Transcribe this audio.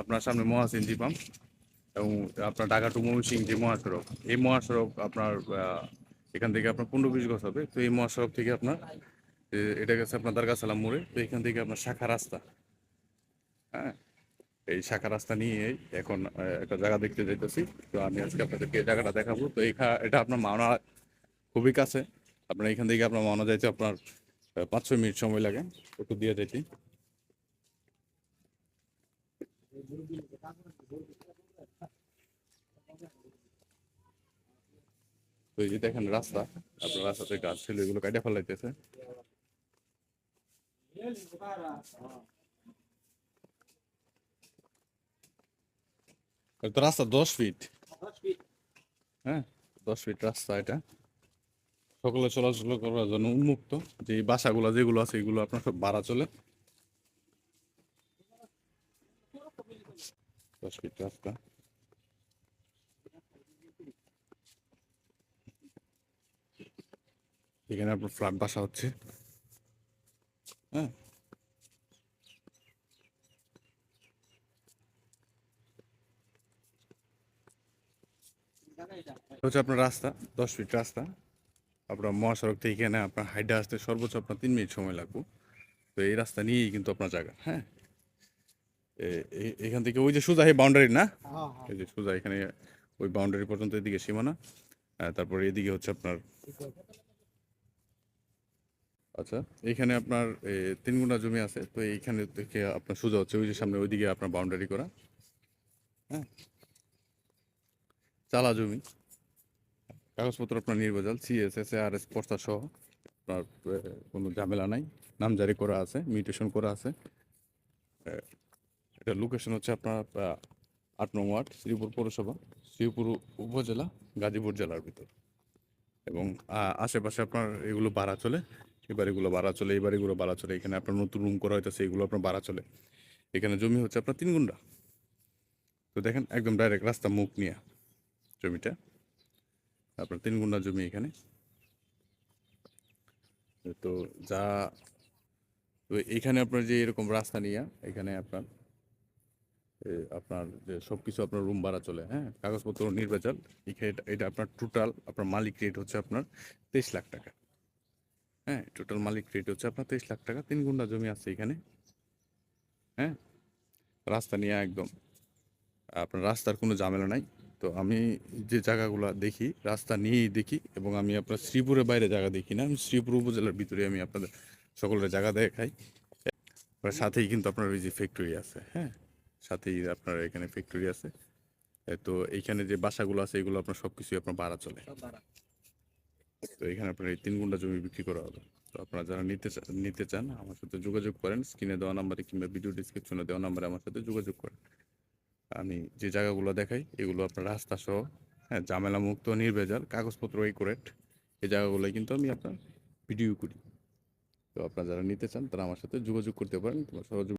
আপনার সামনে মহাসিন পাম্প এবং আপনার ঢাকা টু ময়মনসিং যে মহাসড়ক, এই মহাসড়ক আপনার এখান থেকে আপনার পনেরো বিশ গজ হবে। তো এই মহাসড়ক থেকে আপনার এটা গেছে আপনার দারগা সালাম মোড়ে। তো এখান থেকে আপনার শাখা রাস্তা। হ্যাঁ এই শাখা রাস্তা নিয়ে এখন একটা জায়গা দেখতে যাইতেছি। তো আমি আজকে আপনাদেরকে এই জায়গাটা দেখাবো। তো এইখা এটা আপনার মাওনা খুবই কাছে। আপনার এখান থেকে আপনার মাওনা যাইতে আপনার পাঁচ ছয় মিনিট সময় লাগে। একটু দিয়ে যাইতে। তো এই রাস্তা রাস্তাতে গাছ ছিল, এগুলো ফেলাইতেছে। তো রাস্তা দশ ফিট হ্যাঁ দশ ফিট রাস্তা এটা। সকলে চলাচল করার জন্য উন্মুক্ত। যে বাসাগুলো, যেগুলো আছে, এগুলো আপনার সব ভাড়া চলে। রাস্তা এখানে আপনার ফ্ল্যাট বাসা হচ্ছে। হ্যাঁ। হচ্ছে আপনার রাস্তা, দশ ফিট রাস্তা। আপনার মহাসড়ক থেকে এখানে আপনার হাইডে আসতে সর্বোচ্চ আপনার তিন মিনিট সময় লাগবে। তো এই রাস্তা নিয়েই কিন্তু আপনার জায়গা হ্যাঁ। এখান থেকে ওই যে সোজা এই বাউন্ডারি না? এই যে সোজা এখানে ওই বাউন্ডারি পর্যন্ত এদিকে সীমানা। তারপরে এদিকে হচ্ছে আপনার আচ্ছা এইখানে আপনার তিন গুণা জমি আছে তো এইখানে থেকে আপনার সোজা হচ্ছে ওই যে সামনে ওইদিকে আপনার বাউন্ডারি করা। হ্যাঁ। চালা জমি। কাগজপত্র আপনার নির্বাচন সিএসএস আর এস পর্তা সহ। আপনার কোনো ঝামেলা নাই। নামজারি করা আছে মিউটেশন করা আছে। এটা লোকেশন হচ্ছে আপনার আট নং ওয়ার্ড, শ্রীপুর পৌরসভা, শ্রীপুর উপজেলা, গাজীপুর জেলার ভিতর। এবং আশেপাশে আপনার এগুলো ভাড়া চলে এই বাড়িগুলো ভাড়া চলে এই বাড়িগুলো ভাড়া চলে। এখানে আপনার নতুন রুম করা হইতেছে, এগুলো আপনার ভাড়া চলে। এখানে জমি হচ্ছে আপনার তিন গুন্ডা। তো দেখেন, একদম ডাইরেক্ট রাস্তা মুখ নিয়ে জমিটা। আপনার তিন গুন্ডা জমি এখানে। তো যা, তো এখানে আপনার যে এরকম রাস্তা নিয়ে, এখানে আপনার আপনার যে সব কিছু আপনার রুম ভাড়া চলে হ্যাঁ? কাগজপত্র নির্বাচন এখানে এটা- আপনার টোটাল আপনার মালিক রেট হচ্ছে আপনার তেইশ লাখ টাকা। হ্যাঁ টোটাল মালিক রেট হচ্ছে আপনার তেইশ লাখ টাকা, তিন গুন্ডা জমি আছে এখানে। হ্যাঁ? রাস্তা নিয়ে একদম, আপনার রাস্তার কোনো ঝামেলা নাই। তো আমি যে জায়গাগুলো দেখি, রাস্তা নিয়েই দেখি এবং আমি আপনার শ্রীপুরের বাইরে জায়গা দেখি না। আমি শ্রীপুর উপজেলার ভিতরে আমি আপনাদের সকলের জায়গা দেখাই। সাথেই কিন্তু আপনার ওই যে ফ্যাক্টরি আছে হ্যাঁ? সাথেই আপনার এখানে ফ্যাক্টরি আছে। তো এইখানে যে বাসাগুলো আছে এগুলো আপনার সব কিছুই আপনার ভাড়া চলে। তো এখানে আপনার এই তিন গুন্ডা জমি বিক্রি করা হবে। তো আপনারা যারা নিতে নিতে চান আমার সাথে যোগাযোগ করেন। স্ক্রিনে দেওয়া নাম্বারে কিংবা ভিডিও ডিসক্রিপশনে দেওয়া নাম্বারে আমার সাথে যোগাযোগ করেন। আমি যে জায়গাগুলো দেখাই এগুলো আপনার রাস্তা সহ হ্যাঁ ঝামেলা মুক্ত নির্ভেজাল কাগজপত্র একুরেট এই জায়গাগুলোই কিন্তু আমি আপনার ভিডিও করি। তো আপনারা যারা নিতে চান তারা আমার সাথে যোগাযোগ করতে পারেন। তোমার সহযোগ